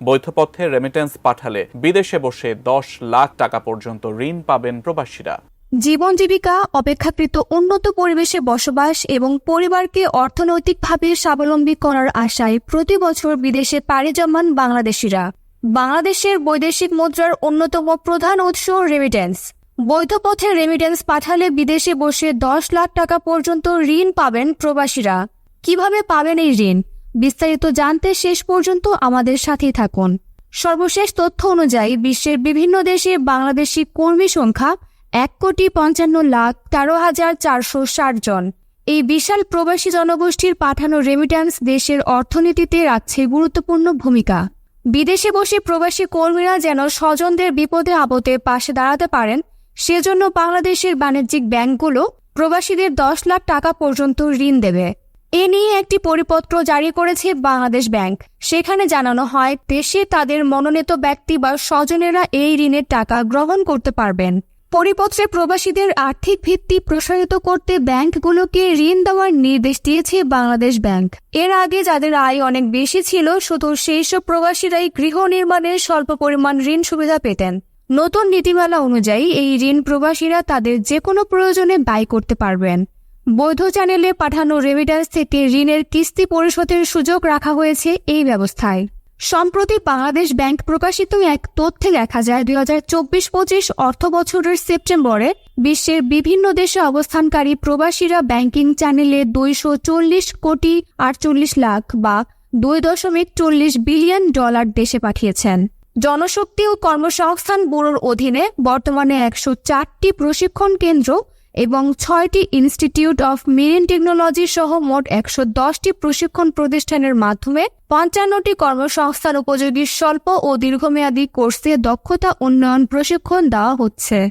বৈধ পথে রেমিটেন্স পাঠালে বিদেশে বসে দশ লাখ টাকা পর্যন্ত ঋণ পাবেন প্রবাসীরা। জীবন জীবিকা, অপেক্ষাকৃত উন্নত পরিবেশে বসবাস এবং পরিবারকে অর্থনৈতিকভাবে স্বাবলম্বী করার আশায় প্রতি বছর বিদেশে পাড়ি জমান বাংলাদেশিরা। বাংলাদেশের বৈদেশিক মুদ্রার অন্যতম প্রধান উৎস রেমিটেন্স বৈধ পথে রেমিটেন্স পাঠালে বিদেশে বসে দশ লাখ টাকা পর্যন্ত ঋণ পাবেন প্রবাসীরা। কীভাবে পাবেন এই ঋণ? বিস্তারিত জানতে শেষ পর্যন্ত আমাদের সাথেই থাকুন। সর্বশেষ তথ্য অনুযায়ী বিশ্বের বিভিন্ন দেশে বাংলাদেশি কর্মী সংখ্যা এক কোটি পঞ্চান্ন লাখ তেরো হাজার চারশো ষাট জন। এই বিশাল প্রবাসী জনগোষ্ঠীর পাঠানো রেমিট্যান্স দেশের অর্থনীতিতে রাখছে গুরুত্বপূর্ণ ভূমিকা। বিদেশে বসে প্রবাসী কর্মীরা যেন স্বজনদের বিপদে আপদে পাশে দাঁড়াতে পারেন, সেজন্য বাংলাদেশের বাণিজ্যিক ব্যাংকগুলো প্রবাসীদের দশ লাখ টাকা পর্যন্ত ঋণ দেবে। এ নিয়ে একটি পরিপত্র জারি করেছে বাংলাদেশ ব্যাংক। সেখানে জানানো হয়, দেশে তাদের মনোনীত ব্যক্তি বা স্বজনেরা এই ঋণের টাকা গ্রহণ করতে পারবেন। পরিপত্রে প্রবাসীদের আর্থিক ভিত্তি প্রসারিত করতে ব্যাংকগুলোকে ঋণ দেওয়ার নির্দেশ দিয়েছে বাংলাদেশ ব্যাংক। এর আগে যাদের আয় অনেক বেশি ছিল, শুধু সেই সব প্রবাসীরাই গৃহ নির্মাণের স্বল্প পরিমাণ ঋণ সুবিধা পেতেন। নতুন নীতিমালা অনুযায়ী এই ঋণ প্রবাসীরা তাদের যে কোনো প্রয়োজনে ব্যয় করতে পারবেন। বৈধ চ্যানেলে পাঠানো রেমিডেন্স থেকে ঋণের কিস্তি পরিশোধের সুযোগ রাখা হয়েছে এই ব্যবস্থায়। সম্প্রতি বাংলাদেশ ব্যাংক প্রকাশিত এক তথ্যে দেখা যায়, দুই হাজার চব্বিশ পঁচিশ অর্থ বছরের সেপ্টেম্বরে বিশ্বের বিভিন্ন দেশে অবস্থানকারী প্রবাসীরা ব্যাংকিং চ্যানেলে দুইশো চল্লিশ কোটি আটচল্লিশ লাখ বা দুই দশমিক চল্লিশ বিলিয়ন ডলার দেশে পাঠিয়েছেন। জনশক্তি ও কর্মসংস্থান ব্যুরোর অধীনে বর্তমানে একশো চারটি প্রশিক্ষণ কেন্দ্র এবং ছয়টি ইনস্টিটিউট অফ মেরিন টেকনোলজি সহ মোট একশো দশটি প্রশিক্ষণ প্রতিষ্ঠানের মাধ্যমে পঞ্চান্নটি কর্মসংস্থান উপযোগী স্বল্প ও দীর্ঘমেয়াদী কোর্সে দক্ষতা উন্নয়ন প্রশিক্ষণ দেওয়া হচ্ছে।